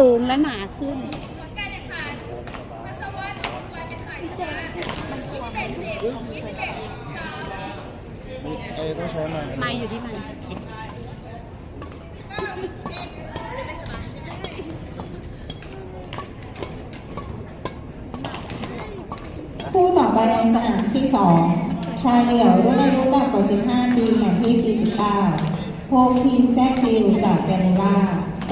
สูงและหนาขึ้นเอ้ต้องใช้มันไม้อยู่ที่มันคู่ต่อไปในสนามที่ 2 ชายเดี่ยวรุ่นอายุต่ำกว่า 15 ปีแมตช์ที่ 49 โพคินแซกจิวจากแกนลา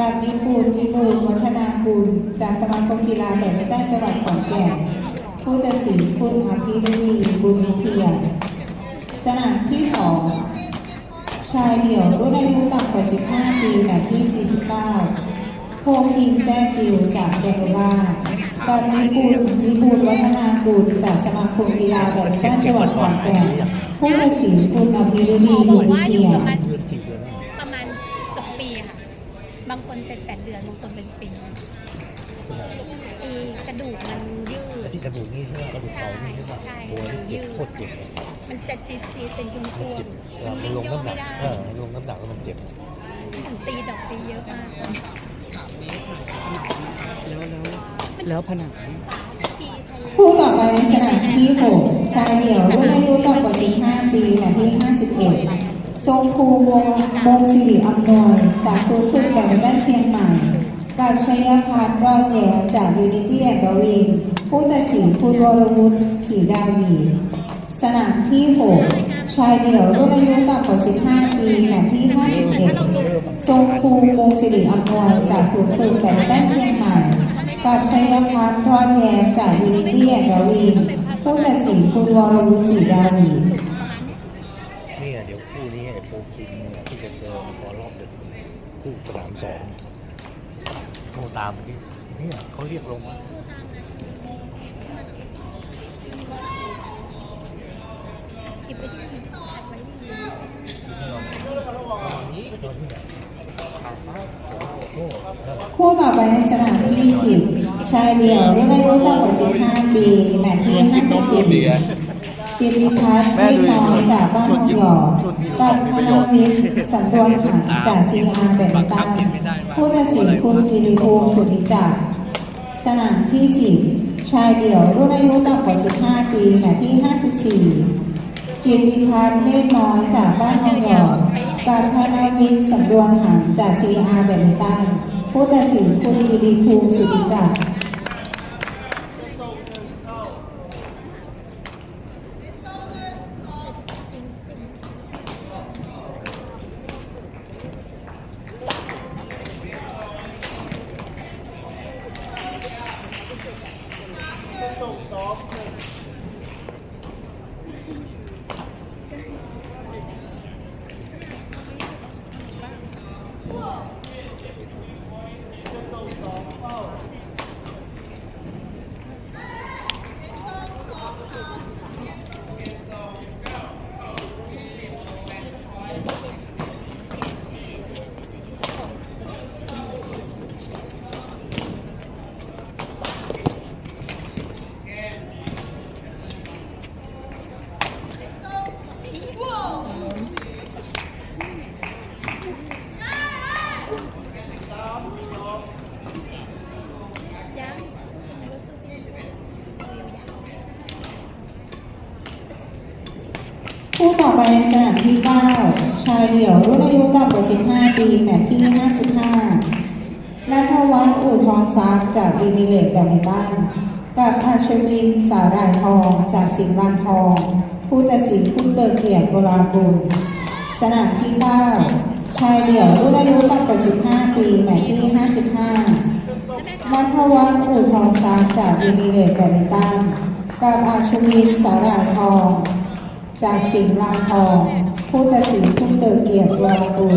กับนิปูนนิบูลวัฒนากุล จากสมาคมกีฬาแบดมินตันจังหวัดขอนแก่น ผู้ตัดสินคุณอภิรีบุญวิเทียนสนามที่ 2 ชายเดี่ยวรุ่นอายุต่ำกว่า 15 ปีแมตช์ที่ 49 โพคินแซจิวจากแกนูล่ากับนิบูลนิบูลวัฒนากุล จากสมาคมกีฬาแบดมินตันจังหวัดขอนแก่น ผู้ตัดสินคุณอภิรุณีบุญวิเทียน เจ็ดแปดเดือนบางคนเป็นปีเอกระดูกมันยืดไอ้ที่กระดูกนี่ใช่ไหมกระดูกเข่านี่ใช่ไหมใช่โอ้ยนี่เจ็บยืดโคตรเจ็บเลยมันจะจีดจีดเป็นช่วงช่วงเจ็บเวลามันลงน้ำหนักเออลงน้ำหนักแล้วมันเจ็บอะผมตีดอกตีเยอะมากแล้วผนังทีไทยคู่ต่อไปในสนามที่ 6 ชายเดี่ยวรุ่นอายุต่ำกว่า 15 ปีแมตช์ที่51 ทรงภูวงศ์มงศิริอำนวยจากศูนย์ฝึกแบดมินตันเชียงใหม่กับชัยพัฒน์รอดแย้มจากยูนิตี้แอนด์ดวินผู้ตัดสินคุณวรวุฒิศรีดาวี สนามที่ 6 ชายเดี่ยวรุ่นอายุต่ำกว่า 15 ปีแมตช์ที่ 51 ทรงภูมิวงศิริอำนวยจากศูนย์ฝึกแบดมินตันเชียงใหม่ กับชัยพัฒน์รอดแย้มจากยูนิตี้แอนด์ดวินผู้ตัดสินคุณวรวุฒิศรีดาวี เนี่ยเดี๋ยวคู่นี้ไอ้โปรคิงเนี่ยที่จะเจอตอนรอบดึกคู่สนามสองโทร ตามมาดิเนี่ยเขาเรียกลงมาคลิปไว้ที่อัดไว้ที่คู่ต่อไปในสนามที่ 10 ชายเดี่ยวรุ่นอายุต่ำกว่า 15 ปีแมตช์ที่54 จิตวิพัฒน์ไม่น้อยจากบ้านทองหยอกับธนวิทย์สันดวนหันจากซีอาร์แบดมินตันผู้ตัดสินคุณกิริภูมิสุทธิจักรสนามที่10ชายเดี่ยวรุ่นอายุต่ำกว่า 15 ปีแมตช์ที่ 54 จิตวิพัฒน์เนตรน้อยจากบ้านทองหยอกับธนวิทย์สันดวนหันจากซีอาร์แบดมินตันผู้ตัดสินคุณกิริภูมิสุทธิจักร ในสนามที่ 9 ชายเดี่ยวรุ่นอายุต่ำกว่า 15 ปี แมตช์ที่ 55นัทวัฒน์อู่ทองทรัพย์จากอีมิเลตแบดมินตันกับอาชวิน สาหร่ายทองจากสิงห์ลานทอง ผู้ตัดสินคุณเติร์เกียรติโกลากุลสนามที่ 9 ชายเดี่ยวรุ่นอายุต่ำกว่า 15 ปี แมตช์ที่ 55นัทวัฒน์อู่ทองทรัพย์จากอีมิเลตแบดมินตันกับอาชวิน สาหร่ายทอง จากสิงห์ลานทอง ผู้ตัดสินผู้เกิดเกียรติวรกุล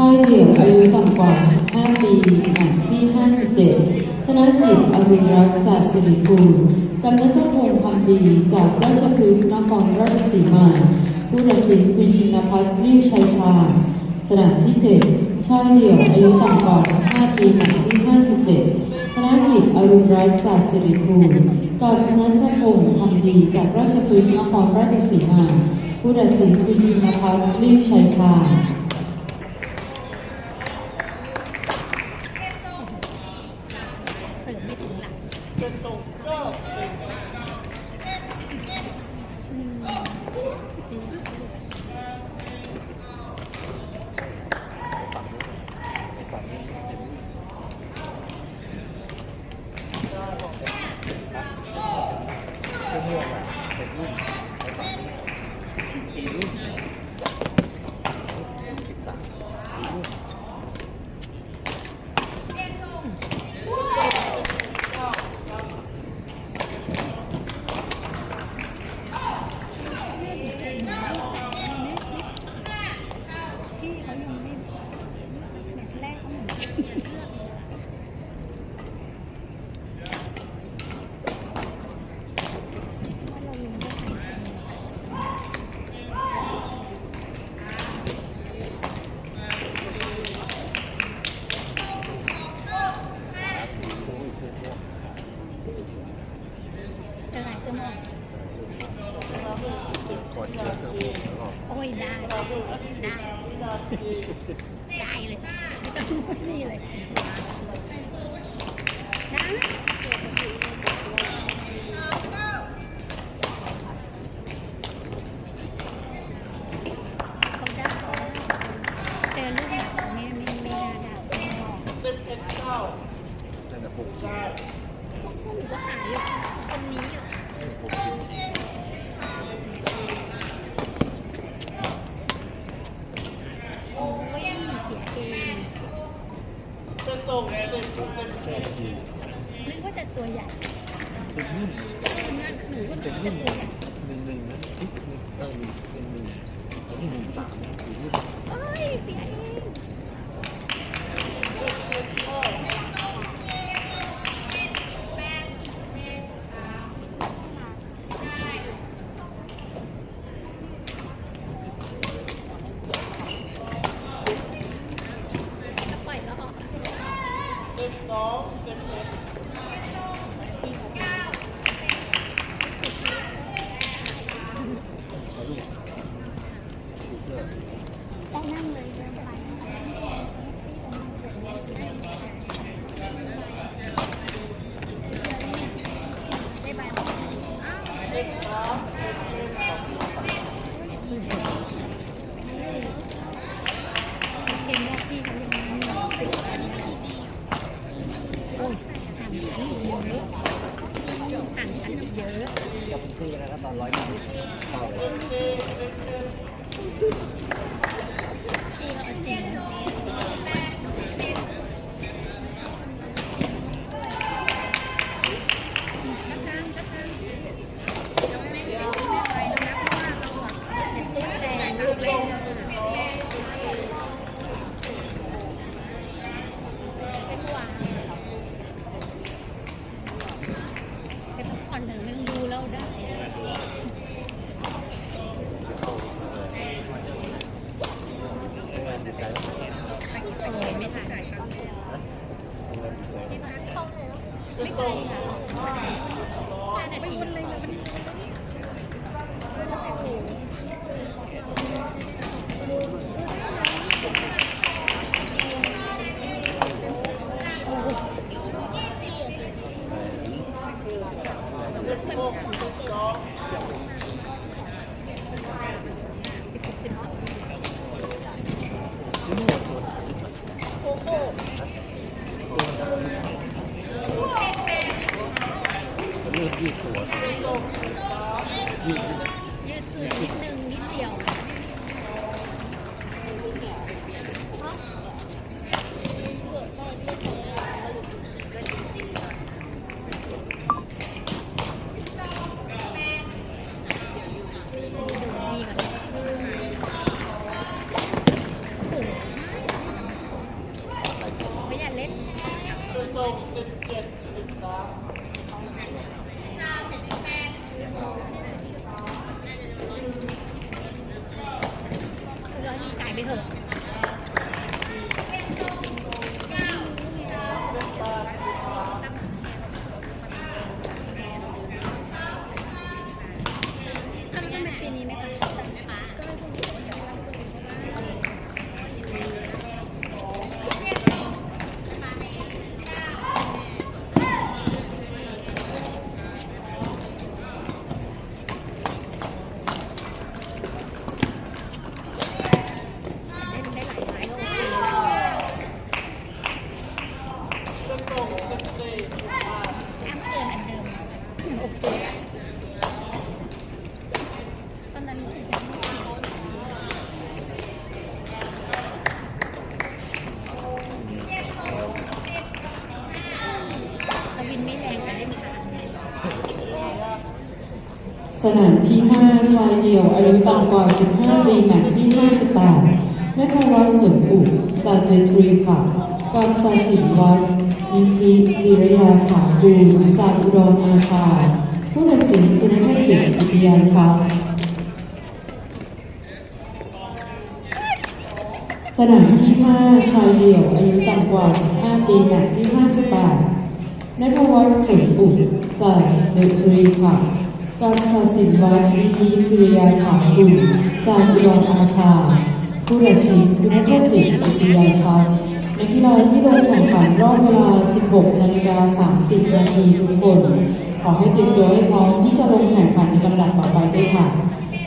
ชายเดี่ยวอายุต่ำกว่า 15 ปีแมตช์ที่ 57 ธนกิจอรุณรัตน์จากสิริภูมิกำนัตพงษ์ความดีจากราชพฤกษ์นครราชสีมา ผู้ตัดสินคุณชินพัฒน์ลิ้วชัยชาญสนามที่ 7 ชายเดี่ยวอายุต่ำกว่า 15 ปีแมตช์ที่ 57 ธนกิจอรุณรัตน์จากสิริภูมิกับนัทพงษ์ความดีจากราชพฤกษ์นครราชสีมา ผู้ตัดสินคุณชินพัฒน์ลิ้วชัยชาญ แหละผมคิดพวกหนูก็หาอยู่คนนี้อยู่ผมคิดโอ้ยเสียเองแซ่คิวนึกว่าจะตัวใหญ่เป็นรุ่นงั้นหนูก็เป็นจะรุ่นตัวใหญ่หนึ่งหนึ่งนะทิกหนึ่งเออเป็นหนึ่งอันนี้หนึ่งสามนะเอ้ยเสียเอง จะเริ่มยืดตัวยืด ยืดตัวนิดนึงนิดเดียว ดูดีก่อนไม่อยากเล่นร้อยจ่ายไปเถอะ ท่านต้องเป็นปีนี้ไหมคะฟ้า เล่นได้หลายไม้ก็โอเคแล้วแอมเกินอันเดิมโอเคตอนนั้นรู้สึกจะไม่ผิดกวินไม่แรงแต่เล่นขา สนามที่ 5 ชายเดี่ยวอายุต่ำ กว่า15 ปีแมตช์ที่ 58นัทวัฒน์สวนอุจากเดทรีค่ะกับศาสิวัฒน์นิธิพิรยาถากูลจากอุดรอาชา ผู้ตัดสินคุณทัศสินจิตยานทรัพย์สนามที่ 5 ชายเดี่ยว อายุต่ำกว่า 15 ปีแมตช์ที่ 58นัทวัฒน์สวนอุจากเดทรีค่ะ กับศาสินวัฒน์นิธิพิรยาถากูลจากอุดรอาชา ผู้ตัดสินคุณทัศสินจิตยานทรัพย์นักกีฬาที่ลงแข่งขันรอบเวลา 16 นาฬิกา 30 นาทีทุกคน ขอให้เตรียมตัวให้พร้อมที่จะลงแข่งขันในลำดับต่อไปด้วยค่ะ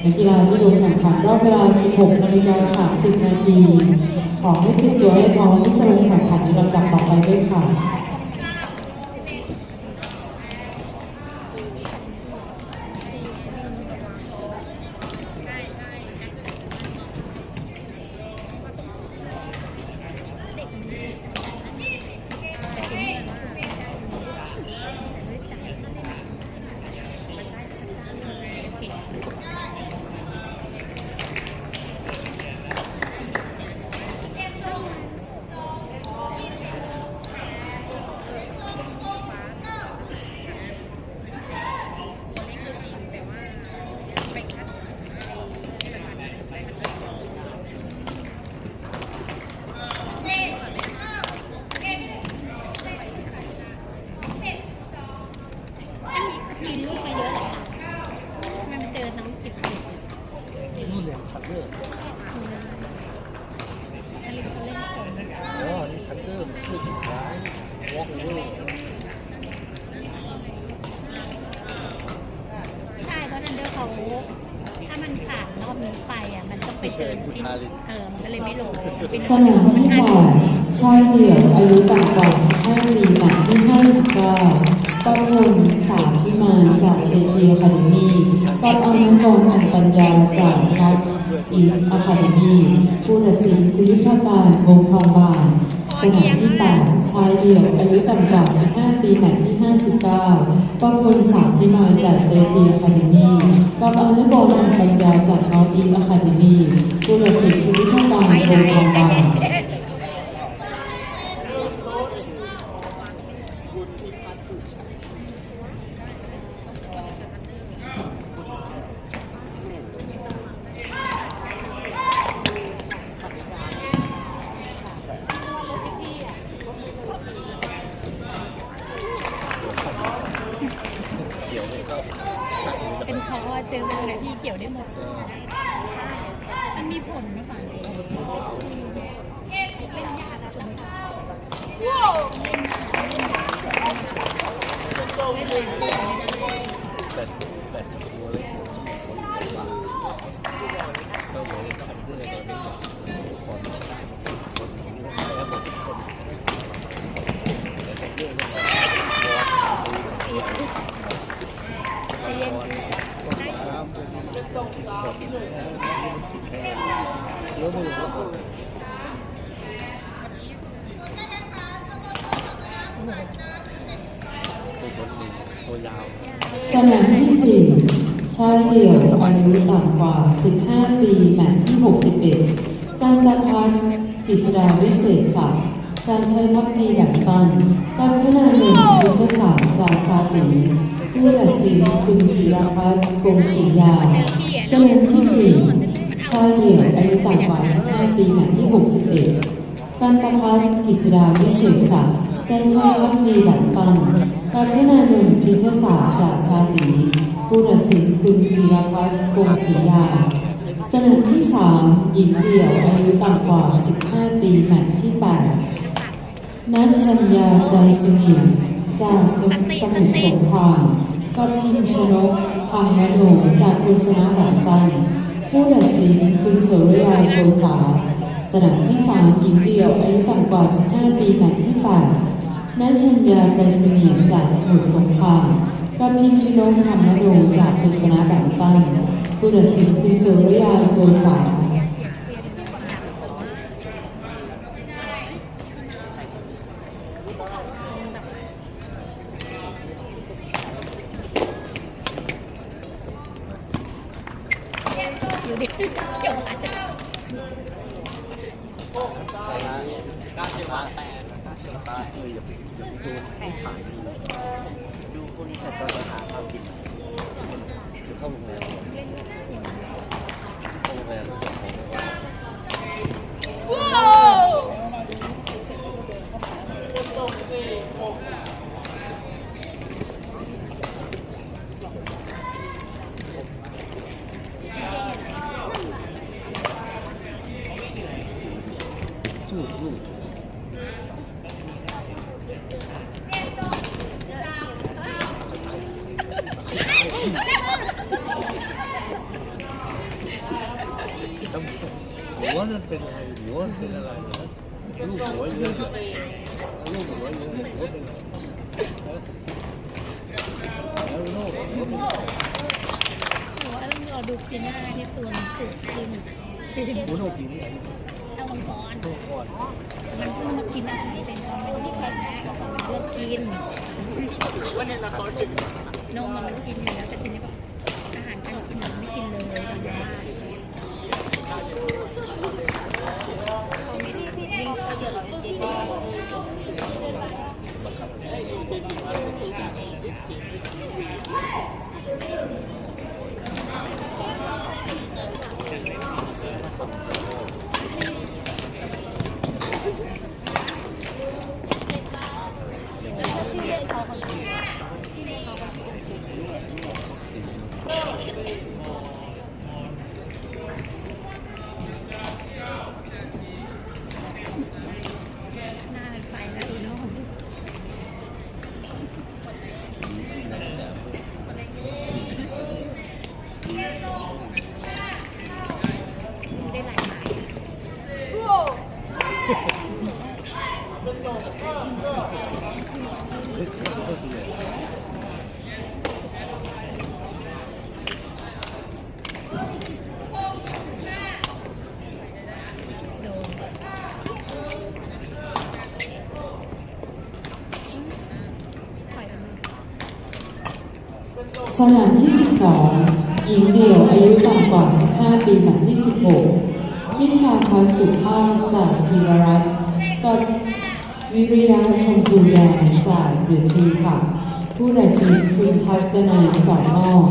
นักกีฬาที่ลงแข่งขันรอบเวลา 16 นาฬิกา 30 นาที ขอให้เตรียมตัวให้พร้อมที่จะลงแข่งขันในลำดับต่อไปด้วยค่ะ เด็กมันแต่ทีนี้ว่าแต่ด้วยใจถ้าเล่นมันได้โอเค อันนี้ มีลูกมาเยอะเลยค่ะทำไมมาเจอน้องจิ๋วนู่นเนี่ยคัตเตอร์อันนี้เขาเล่นผมอ๋อนี่คัตเตอร์คู่สุดท้ายวอล์กเวอร์ใช่เพราะนันเดอร์เขาถ้ามันผ่านรอบนี้ไปอะ มันต้องไปเจออินเออมันก็เลยไม่ลงสนามที่8ชายเดี่ยวอายุต่ำกว่า15ปี แมตช์ที่59ประพลสามพิมานจาก JP Academy กับอนุกรอันปัญญาจากนักอีอะคาเดมีผู้ตัดสินคุณยุทธการวงทองบานสนามที่8ชายเดี่ยวอายุต่ำกว่า 15 ปีแมตที่ 59ประพลสามพิมาจาก JP Academy กับอนุกรอันปัญญาจากนอตอีทอะคาเดมีผู้ตัดสินคุณยุทธการวงทองบาเย็ น นเป็นเขาอะเจอเลยนะพี่เกี่ยวได้หมด มันมีผลนะฝั่งนี้เล่นยากอะสมมติเล่นยากเล่นยากเล่นแรงไม่ได้ แต่แต่ตัวเล็กสมองคนลำบากก็เลยคัตเตอร์ตอนนี้ก่อนชนะคนเห็นแล้วหมดคนแต่คัตเตอร์ก็ ตัวยาว สนามที่ 4 ชายเดี่ยวอายุต่ำกว่า 15 ปีแมตช์ที่ 61 กันตะพัฒน์กิษดาวิเศษศักดิ์จากชัยพักดีดักปัน กับธนาหนึ่งพุทธศาสตร์จาซาติผู้ตัดสินคุณจิรพัฒน์กงศรียา เส้นามที่ 4 ชายเดี่ยวอายุต่ำกว่า 15 ปีแมตช์ที่ 61 กันตะพัฒน์กิษดาวิเศษศักดิ์ใจชัยพักดีดักปันกับธนาหนึ่งพิทศาสตร์จากซาติผู้ตัดสินคุณจิรพัฒน์โกศรียาเสนามที่ 3 หญิงเดี่ยวอายุต่ำกว่า 15 ปีแมตช์ที่ 8 นัชชัญญาใจสนิมจากจังหวัดสมุทรสงคราม กับพิมชนกพังมโนจากพุสนาหลังตัน ผู้ตัดสินคุณโสรยาโกษา สนามที่3หญิงเดี่ยวอายุต่ำกว่า 15 ปีแมตช์ที่8นัชัญญาใจเสมียนจากสมุทรสงครามกับพิมชนกพังมโนจากพุสนาหลังตัน ผู้ตัดสินคุณโสรยาโกษา อยู่ดิเกี่ยวอาจจะดูคนนี้แต่ตอนหาข้าวกินคือเข้าโรงแรมเข้าโรงแรมสู้ลูกต้องหัวนั่นเป็นอะไรหัวเป็นอะไรนะลูกหัวเยอะเหรอลูกหัวเยอะหัวเป็นอะไรแล้วลูกหัวเป็นอะไร หัว ต้องรอดูปีหน้าที่ตัวมันปลูกขึ้นปีนหัวโนปีนี่อายุเอามังกรโนก่อนมันเพิ่งมากินอาหารเป็นตอนเป็นที่แพ้แพ้กับตอนมันเลิกกินวันนี้เราเขาถึงนมมันกินอยู่แล้วแต่ทีนี้แบบอาหารการกินมันไม่กินเลยมันบ้าวิ่งเข้าเดี๋ยว หน้าไปแล้วอีโน่ได้หลายหมายอะโดนปล่อยมัน สนามที่ 12 หญิงเดี่ยวอายุต่ำกว่า 15 ปีแมตช์ที่ 16 พิชาพัสสุภาพจากธีรรัตน์กับวิริยะชมพูแดงจากเดอะทรีค่ะ ผู้ตัดสินคุณพัฒนาจอดนอก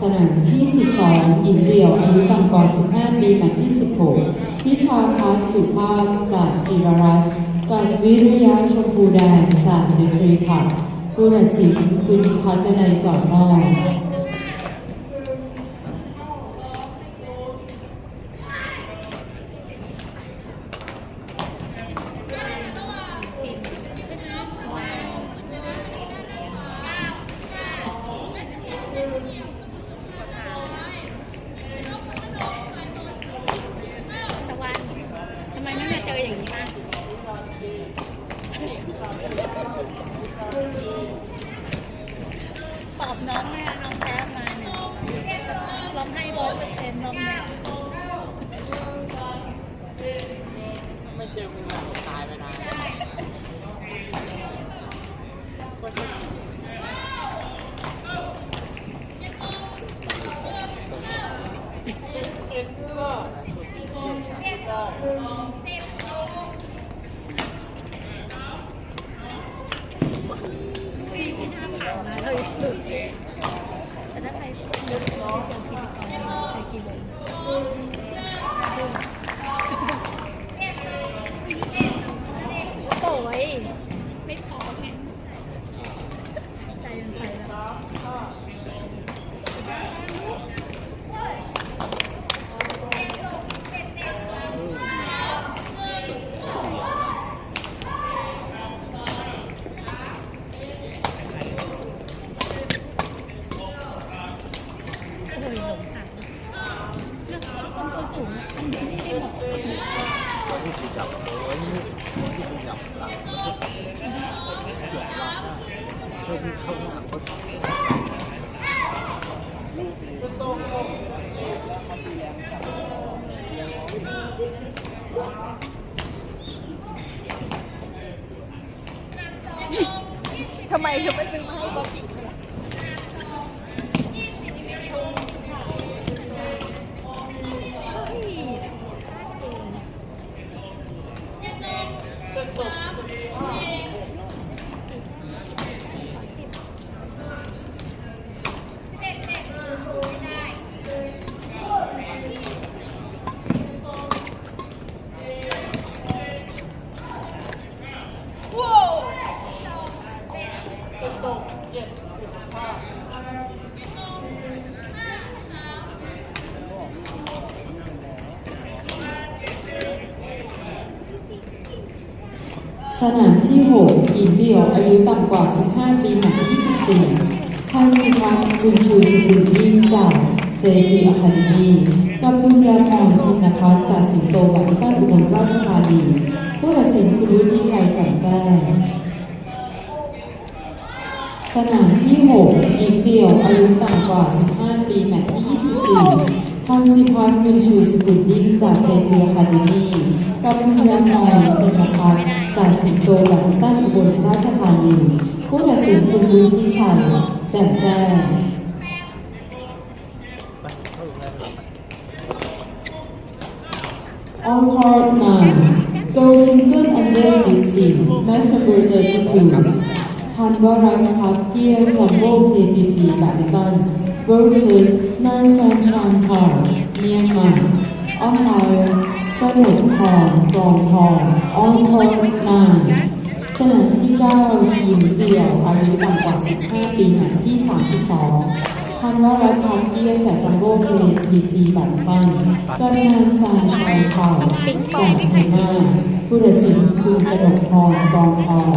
สนามที่ 12 หญิงเดี่ยวอายุต่ำกว่า 15 ปีแมตช์ที่ 16 พิชาพัสสุภาพจากธีรรัตน์กับวิริยะชมพูแดงจากเดอะทรีค่ะ ผู้ตัดสินคุณพัฒนายจอดนอก ญิงเดี่ยวอายุต่ำกว่า 15 ปีหมายที่24พันสิพัฒน์บุญชูสกุลยิ่งจาก JP Academy กับบุญญาพรธินพัฒน์จากสิงโตแบดมินตันอุบลราชธานีผู้ตัดสินคุณวุฒิชัยแจ่มแจ้งสนามที่ 6 หญิงเดี่ยวอายุต่ำกว่า 15 ปีแมตช์ที่ 24พันสิพัฒน์บุญชูสกุลยิ่งจาก JP Academy กับบุญญาพรธินพัฒน์ จากสิงโตหลังใต้อุบลราชานีผู้ตัดสินคุณวุฒิชัยแจ่มแจ้งอัลคอร์ดมา Go single under 15 match number 32 พันวรันพับเกียร์จัมโบ้ KPP บาดิบัน versus นายซันชานพาร์เมียนมาอัฟไลน์ กระหนกทองกรองทอง On court 9สนามที่9ทีมเดี่ยวอายุต่ำกว่า 15 ปีหมายที่ 32พันวรัตน์พันเกียรติจากจัมโบ้เคพีพีบัตรบันกับนางซานชายเผ่าจากพม่าผู้ตัดสินคุณกนกพรกองทอง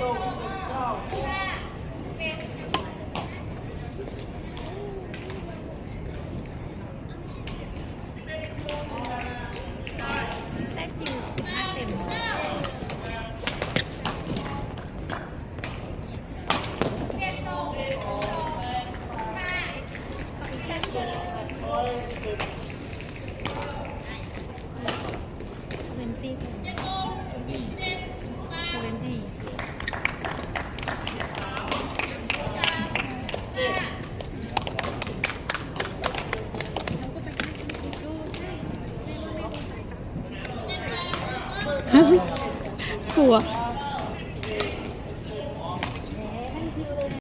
ได้